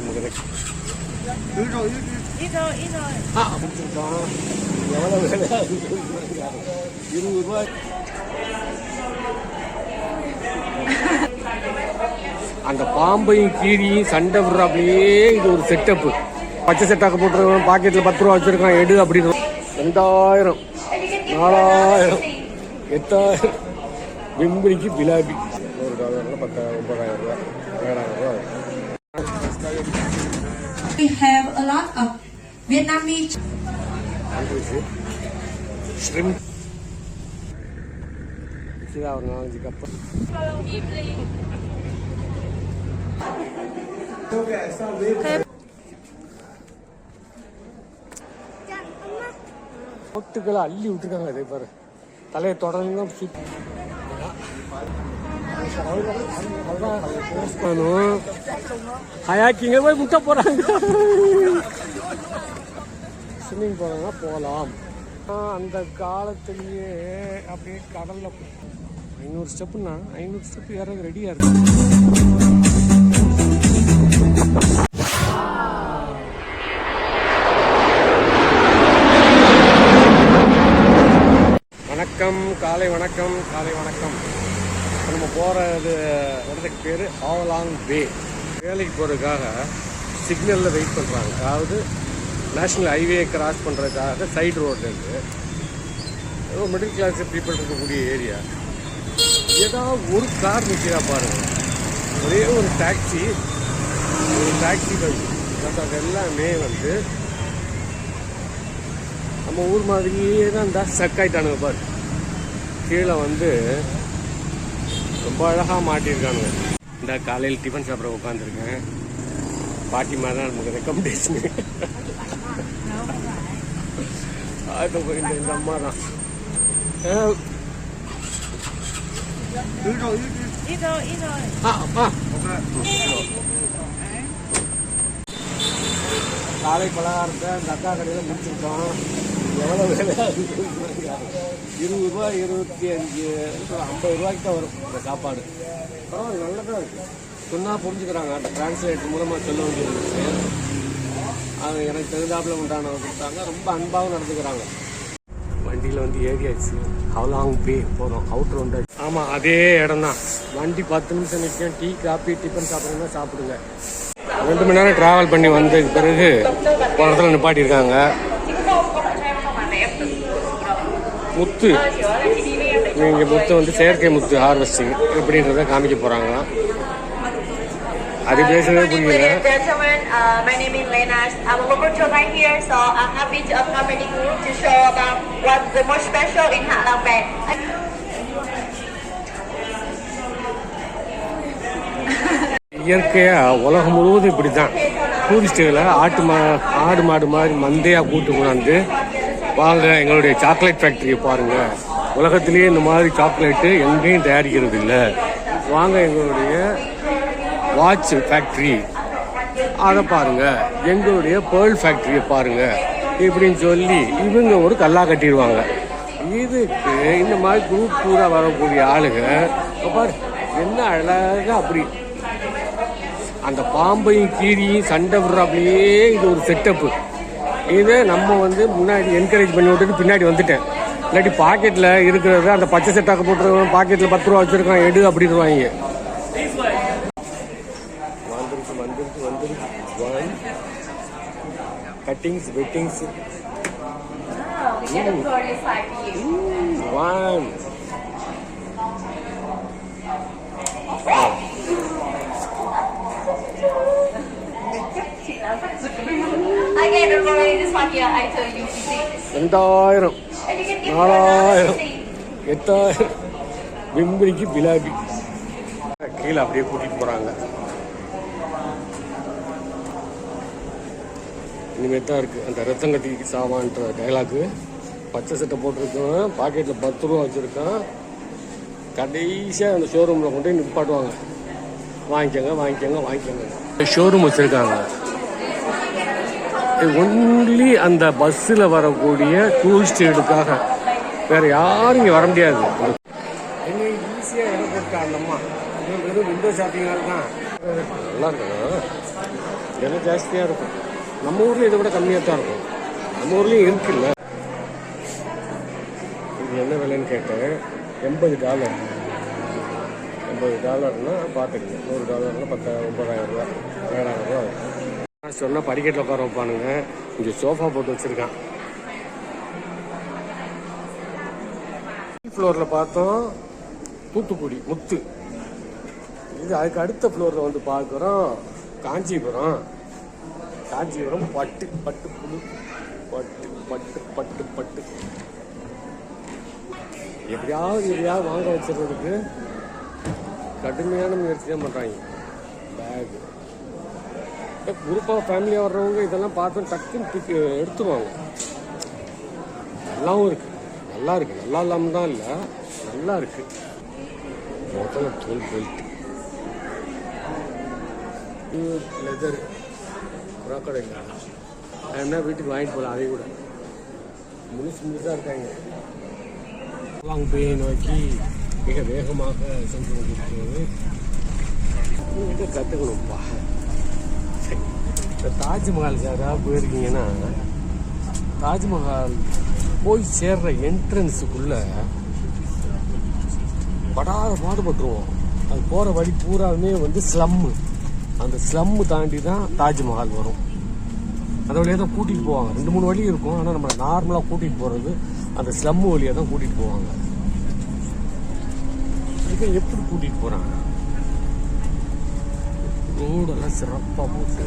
நாள் முகதை இது இது ஆ பிடிச்சிருக்கான் எவ்வளோ வேலை இருபது ரூபாய் அந்த பாம்பையும் கீரியும் சண்டை விடுறாப்லையே இது ஒரு செட்டப்பு பச்சை செட்டாக்க போட்டுருக்கான் பாக்கெட்டில் பத்து ரூபா வச்சிருக்கான் எடு அப்படின்னு. ரெண்டாயிரம் நாலாயிரம் எட்டாயிரம். வெம்பரிக்கு பிலாபி ஒரு டாலரில் பத்தாயிரம் ஒன்பதாயிரம் ரூபா ஏழாயிரம் ரூபா. We have a lot of Vietnamese shrimp இதுதான் ஒரு நாலஞ்சு கப்பு பொட்டுக்களை அள்ளி விட்டுருக்காங்க அதே பாரு தலையை தொடர்ந்து சுத்தி ஹயாக்கிங்க போய் முட்டை போறாங்க ஸ்விம்மிங் போனாங்கன்னா போகலாம் அந்த காலத்திலேயே அப்படியே கடல்ல ஐநூறு ஸ்டெப்புன்னா ஐநூறு ஸ்டெப் ஏறது ரெடியா இருக்கு. வணக்கம் காலை வணக்கம் காலை வணக்கம். நம்ம போகிறது இடத்துக்கு பேர் ஆவலாங் பே வேலைக்கு போகிறதுக்காக சிக்னலில் வெயிட் பண்ணுறாங்க அதாவது நேஷ்னல் ஹைவே கிராஸ் பண்ணுறதுக்காக சைடு ரோட்லேருந்து ஏதோ மிடில் கிளாஸ் பீப்புள் இருக்கக்கூடிய ஏரியா ஏதாவது ஒரு கார் நிற்கிறா பாருங்க. ஒரே ஒரு டாக்ஸி ஒரு டாக்ஸி பஸ் மற்றது எல்லாமே வந்து நம்ம ஊர் மாதிரியே தான் இந்த ஸ்டக் ஆகிட்டானுங்க பாரு. கீழே வந்து ரொம்ப அழகாக மாட்டியிருக்கானுங்க. இந்த காலையில் டிஃபன் சாப்பிட உட்காந்துருக்கேன் பாட்டி மாதிரி தான் நமக்கு ரெக்கமெண்டேஷன் அது இந்த இந்த அம்மா தான். ஆ, இது இது ஆ, ஆ. காலை பலகாரத்தை இந்த அக்கா கடையில் முடிச்சிருக்கோம். எவ்வளோ வேலையாக இருபது ரூபா இருபத்தி அஞ்சு ஐம்பது ரூபாய்க்கு தான் வரும் இந்த சாப்பாடு பரவாயில்ல நல்லதாக இருக்குது சொன்னால் புரிஞ்சுக்கிறாங்க அந்த டிரான்ஸ்லேட்டர் மூலமாக சொல்ல வேண்டியது அது எனக்கு தெரிஞ்சாப்புல உண்டான கொடுத்தாங்க ரொம்ப அன்பாகவும் நடந்துக்கிறாங்க வண்டியில் வந்து ஏறியாச்சு ஹவுலாங் பே போகிறோம் அவுட் ரவுண்டாச்சு ஆமாம் அதே இடம் தான் வண்டி பத்து நிமிஷம் நிற்கும் டீ காபி டிஃபன் சாப்பிட்றதுனா சாப்பிடுங்க ரெண்டு மணி நேரம் ட்ராவல் பண்ணி வந்ததுக்கு பிறகு ஒரு இடத்துல நிப்பாட்டியிருக்காங்க. முத்து இங்கே முத்து வந்து செயற்கை முத்து ஹார்வெஸ்டிங் எப்படின்றத காமிக்க போகிறாங்க அது பேசவே புரியல uh, my name is Lena. I'm a local guide here, so I'm happy to accompany you to show about what's the most special in Hạ Long Bay. இயற்கையா உலகம் முழுவதும் இப்படி தான் டூரிஸ்ட்டுகளை ஆட்டு மா ஆடு மாடு மாதிரி மந்தையாக கூட்டு கொண்டாந்து வாங்க எங்களுடைய சாக்லேட் ஃபேக்டரியை பாருங்க. உலகத்திலேயே இந்த மாதிரி சாக்லேட்டு எங்கேயும் தயாரிக்கிறது இல்லை. வாங்க எங்களுடைய வாட்ச் ஃபேக்ட்ரி அதை பாருங்க. எங்களுடைய பேர்ல் ஃபேக்ட்ரியை பாருங்க. இப்படின்னு சொல்லி இவங்க ஒரு கல்லா கட்டிடுவாங்க. இதுக்கு இந்த மாதிரி குரூப் பூரா வரக்கூடிய ஆளுங்க பாரு என்ன அழகா அப்படி. அந்த பாம்பையும் கீரியும் சண்டை விடுறாப்லையே இது ஒரு செட்டப்பு இதை நம்ம வந்து முன்னாடி என்கரேஜ் பண்ணி விட்டுட்டு பின்னாடி வந்துட்டேன். இல்லாட்டி பாக்கெட்டில் இருக்கிறத அந்த பச்சை செட்டாக்க போட்டுருக்கான் பாக்கெட்டில் பத்து ரூபா வச்சிருக்கான் எடு அப்படின்வாங்க வந்துருச்சு வந்துருச்சு வந்துருச்சு. ஒன் கட்டிங்ஸ் வெட்டிங்ஸ் ஒன் ரெண்டாயிரம் நாலாயிரம் எட்டாயிரம் வெம்பரிக்கு பிலாபி கீழே அப்படியே கூட்டிட்டு போறாங்க இனிமேல் தான் இருக்கு அந்த ரத்தங்கட்டி சாவான்ற டைலாக்கு பச்சை சட்டை போட்டிருக்கவன் பாக்கெட்டில் பத்து ரூபா வச்சுருக்கான் கடைசியாக அந்த ஷோரூமில் கொண்டு நிப்பாட்டுவாங்க வாங்கிக்கோங்க வாங்கிக்கோங்க வாங்கிக்கோங்க ஷோரூம் வச்சுருக்காங்க ஒன்லி அந்த பஸ்ஸில் வரக்கூடிய டூரிஸ்டுகளுக்காக வேற யாரும் இங்கே வர முடியாது. என்ன ஈஸியாக இடம் போட்டா அந்த அம்மா. இது வெறும் விண்டோ ஷாப்பிங்காக தான். நல்லா இருக்கணும் விலை ஜாஸ்தியாக இருக்கும். நம்ம ஊரில் இதை விட கம்மியாக தான் இருக்கும். நம்ம ஊர்லேயும் இருக்குல்ல. இது என்ன விலைன்னு கேட்டேன். எண்பது டாலர் எண்பது டாலர்னா பார்த்துக்கங்க. நூறு டாலர்னா பத்து ஒன்பதாயிரம் ரூபா ஏழாயிரம் ரூபா சொன்னால் படிக்கட்டில் உட்கார வைப்பானுங்க. இங்கே சோஃபா போட்டு வச்சுருக்கான். ஃப்ளோரில் பார்த்தோம் தூத்துக்குடி முத்து. இது அதுக்கு அடுத்த ஃப்ளோரில் வந்து பார்க்குறோம் காஞ்சிபுரம். காஞ்சிபுரம் பட்டு பட்டு புழு. பட்டு பட்டு பட்டு பட்டு. எப்படியாவது எப்படியாவது வாங்க வச்சிடுறதுக்கு கடுமையான முயற்சி தான் பண்ணுறாங்க பேக்கு குரூப்பாக ஃபேமிலியாக வர்றவங்க இதெல்லாம் பார்த்து டக்குன்னு தூக்கி எடுத்துருவாங்க. நல்லாவும் இருக்கு. நல்லா இருக்கு. நல்லா இல்லாமல் தான் இல்லை. நல்லா இருக்கு. முதல்ல தோல் பெல்ட் லெதர் க்ராக்கடைல் என்ன வீட்டுக்கு வாங்கிட்டு போகலாம் அதை கூட. முழுசு முழுசாக இருக்காங்க. வாங்குபேயை நோக்கி மிக வேகமாக சென்று கொண்டிருக்கிறது. கற்றுக்கணும்ப்பா இந்த தாஜ்மஹால் யாராவது போயிருக்கீங்கன்னா தாஜ்மஹால் போய் சேர்ற என்ட்ரன்ஸுக்குள்ள படாத பாடுபட்டுருவோம். அது போகிற வழி பூராவுமே வந்து ஸ்லம்மு அந்த ஸ்லம்மு தாண்டி தான் தாஜ்மஹால் வரும். அந்த வழியாக தான் கூட்டிகிட்டு போவாங்க. ரெண்டு மூணு வழி இருக்கும். ஆனால் நம்ம நார்மலாக கூட்டிகிட்டு போகிறது அந்த ஸ்லம்மு வழியாக தான் கூட்டிகிட்டு போவாங்க. இதுக்கு எப்படி கூட்டிகிட்டு போகிறாங்க ரோடெல்லாம் சிறப்பாக போட்டு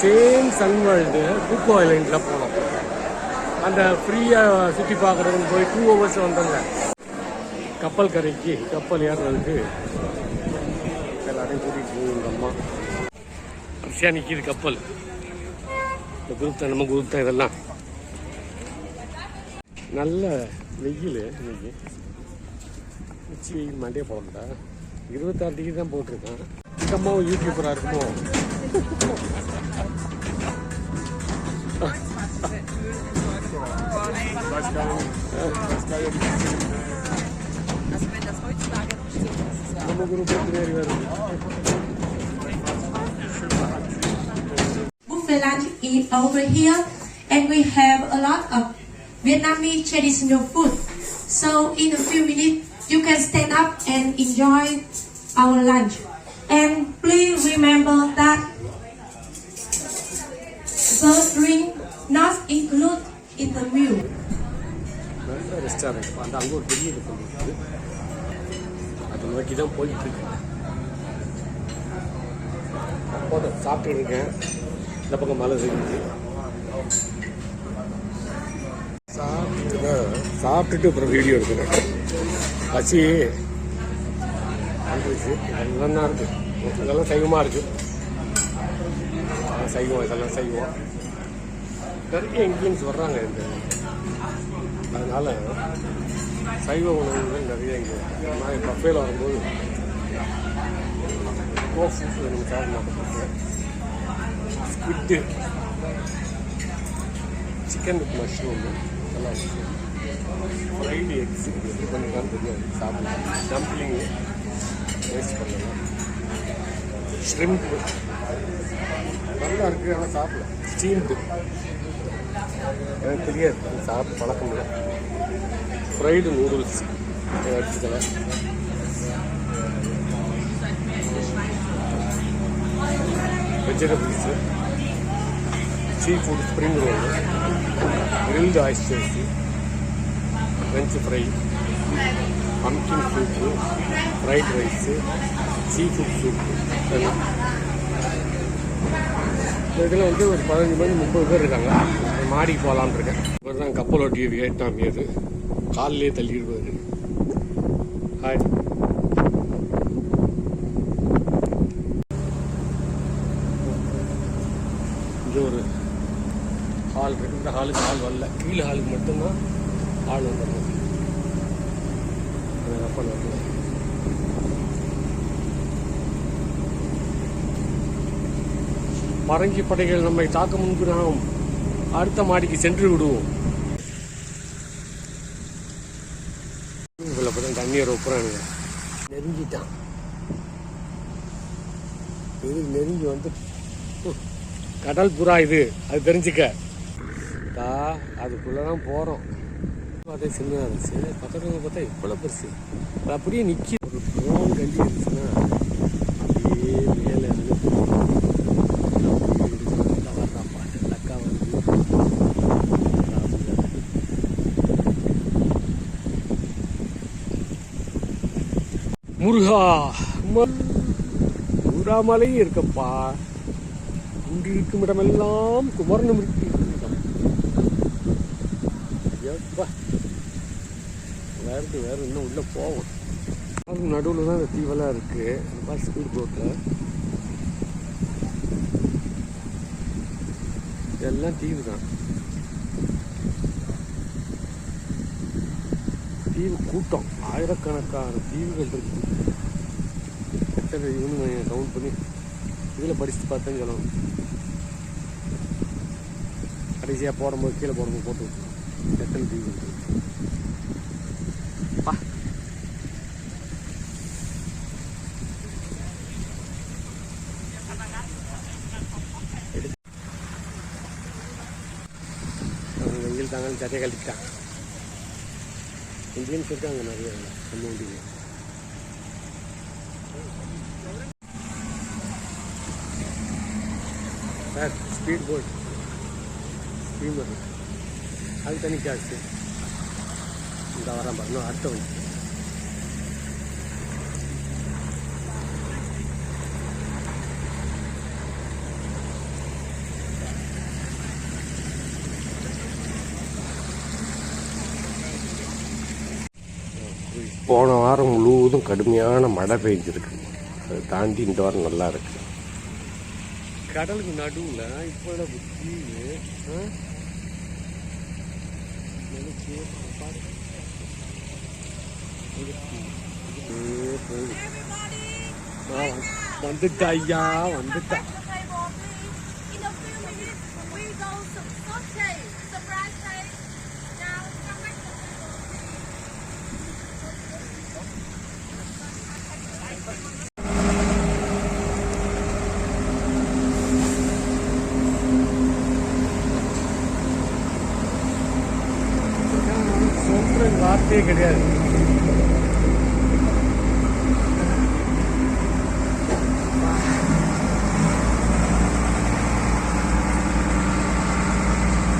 சேம் சன் வேர்ல்டு கூக்கோ ஐலண்டில் போனோம். அந்த ஃப்ரீயாக சுற்றி பார்க்குறதுன்னு போய் டூ ஹவர்ஸ் வந்தோங்க. கப்பல் கரைக்கு கப்பல் ஏறுறதுக்கு. எல்லாரையும் கூட்டிகிட்டு போகும் எங்கள் அம்மா. வரிசையாக நிற்கிது கப்பல். இந்த குரூப் தான் நம்ம குரூப் தான் இதெல்லாம். நல்ல வெயில் இன்னைக்கு. உச்சி வெயில் மண்டே போகலாம்டா இருபத்தாறு டிகிரி தான் போட்டிருக்கேன் எங்கள் அம்மாவும் யூடியூபராக இருக்குமோ நம்ம குரூப் பின்னாடி வருது buffet lunch is over here and we have a lot of Vietnamese traditional food. So in a few minutes you can stand up and enjoy our lunch. And please remember that the drink not included in the meal. நல்ல restaurant அந்த அங்கே ஒரு பெரிய இது பண்ணிருக்கு அதை நோக்கி தான் போயிட்டு இருக்கு போதும் சாப்பிட்டு இருக்கேன் இந்த பக்கம் மழை பெய்யுது சாப்பிட்டு தான் சாப்பிட்டுட்டு அப்புறம் வீடியோ எடுக்கிறேன் பசி. வந்துருச்சு இதெல்லாம் தான் இருக்கு. இதெல்லாம் சைவமாக இருக்கு. அதெல்லாம் சைவம் இதெல்லாம் சைவம். நிறைய இந்தியன்ஸ் வர்றாங்க இந்த அதனால சைவ உணவுகள் நிறைய இங்கே நான் பஃபேல வரும்போது கோஃபு நம்ம சாப்பிடலாம் ஸ்குட்டு சிக்கன் வித் மஷ்ரூம் நல்லா ஃப்ரைடு எக்ஸ் எப்படி பண்ணிருக்கான்னு தெரியாது சாப்பிடலாம் டம்ப்ளிங்கு டேஸ்ட் பண்ணலாம் ஷ்ரிம்ப் நல்லா இருக்குது ஆனால் சாப்பிடலாம் ஸ்டீம்டு எனக்கு தெரியாது. சாப்பிட்டு பழக்கம் இல்லை. ஃப்ரைடு நூடுல்ஸ் எடுத்துக்கலாம் vegetables seafood spring roll grilled oysters French fry pumpkin soup fried rice seafood soup இதில் வந்து ஒரு பதினஞ்சு மணி முப்பது பேர் இருக்காங்க. மாடிக்கு போகலான்னு இருக்கேன். இவர் தான் கப்பல் ஓட்டிய வியட்நாமியர் காலிலே தள்ளிடுவார். ஹாய் இங்கே ஒரு ஹால் இருக்கு. இந்த ஹாலுக்கு ஹால் வரல. கீழே ஹாலுக்கு மட்டும்தான் ஆள் வந்துடணும் அப்பா கப்பல் பரங்கி படைகள் நம்மை தாக்க முன்பு நாம் அடுத்த மாடிக்கு சென்று விடுவோம். இதில் பார்த்தா தண்ணியை நெருங்கிட்டான். இது நெருங்கி வந்து கடல் புறா இது. அது தெரிஞ்சுக்க. தா அதுக்குள்ளே தான் போகிறோம் பார்த்தா சின்னதாக இருந்துச்சு. பக்கத்தில் பார்த்தா இவ்வளோ பெருசு. அது அப்படியே நிற்கி ஒரு ட்ரோன் கண்டி இருந்துச்சுன்னா அப்படியே மேலே அனுப்பி முருகா ம- இருக்கப்பா இன்று இருக்கும் இடமெல்லாம் குமரனும் இருக்கு. எப்பா. வேறு வேறு இன்னும் உள்ள போவோம். அது நடுவில் தான் இந்த தீவெல்லாம் இருக்குது அந்த மாதிரி ஸ்பீட் போட்டில் எல்லாம் தீவு தான். தீவு கூட்டம். ஆயிரக்கணக்கான தீவுகள் இருக்குது எத்தனை இவனு கவுண்ட் பண்ணி இதில் படித்து பார்த்தேன்னு சொல்லணும். கடைசியாக போடும்போது கீழே போடும்போது போட்டு எத்தனை தீவு இருக்குது பா அவங்க தாங்க சட்டையை கழிச்சிட்டான் இந்தியன்ஸ் இருக்காங்க நிறைய நம்ம வண்டியில் சார் ஸ்பீட் போட் ஸ்டீமர் அது தனி காசு இந்த வரேன் பாருங்க அடுத்த வண்டி. போன வாரம் முழுவதும் கடுமையான மழை பெஞ்சிருக்கு. அதை தாண்டி இந்த வாரம் நல்லா இருக்கு. கடலுக்கு நடுவில் இப்போ வந்துட்டா ஐயா வந்துட்டா சொல்ற வார்த்தையே கிடையாது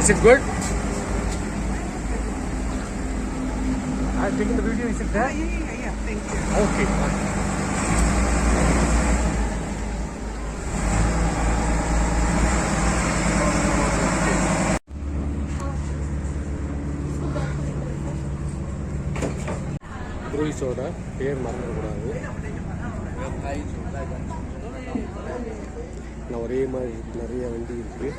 Is it good? I taking the video. Is it there? Yeah, yeah, yeah. Thank you. Okay. மூவிஸோட பேர் மறந்துடக்கூடாது. நான் ஒரே மாதிரி நிறைய வண்டி இருக்குது